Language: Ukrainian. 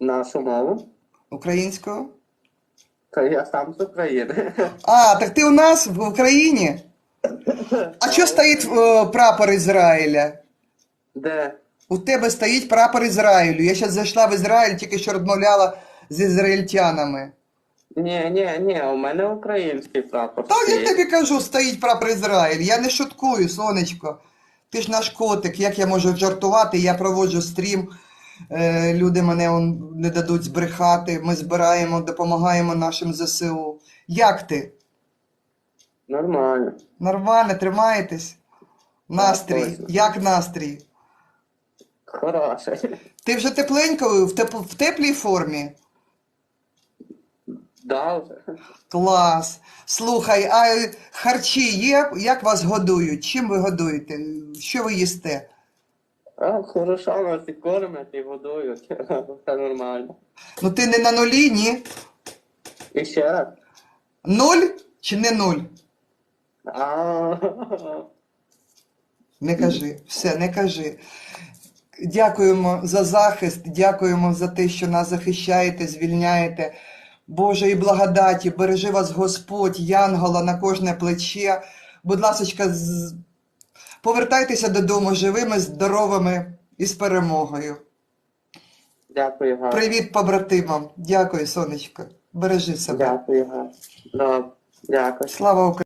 Нашу мову. Українською? Та я сам з України. А, так ти у нас в Україні? А що стоїть прапор Ізраїля? Де? У тебе стоїть прапор Ізраїлю. Я зараз зайшла в Ізраїль, тільки що розмовляла з ізраїльтянами. Ні, ні, ні, у мене український прапор. Та я тобі кажу, стоїть прапор Ізраїль. Я не шуткую, сонечко. Ти ж наш котик, як я можу жартувати? Я проводжу стрім. Е, люди мене он, не дадуть збрехати. Ми збираємо, допомагаємо нашим ЗСУ. Як ти? Нормально. Нормально, тримаєтесь? Настрій. точно. Як настрій? Хороший. Ти вже тепленько в, теп... в теплій формі? Да, вже. Клас. Слухай, а харчі є? Як вас годують? Чим ви годуєте? Що ви їсте? А, хорошо, нас і кормять, і годують. Все нормально. Ну ти не на нулі, ні? І ще раз. Нуль чи не нуль? А, Не кажи, все, не кажи. Дякуємо за захист, дякуємо за те, що нас захищаєте, звільняєте. Боже і благодаті, бережи вас Господь, Янгола на кожне плече. Будь ласочка, з... повертайтеся додому живими, здоровими і з перемогою. Дякую, Га. Привіт побратимам. Дякую, сонечко. Бережи себе. Дякую, Га. Дякую. Слава Україні!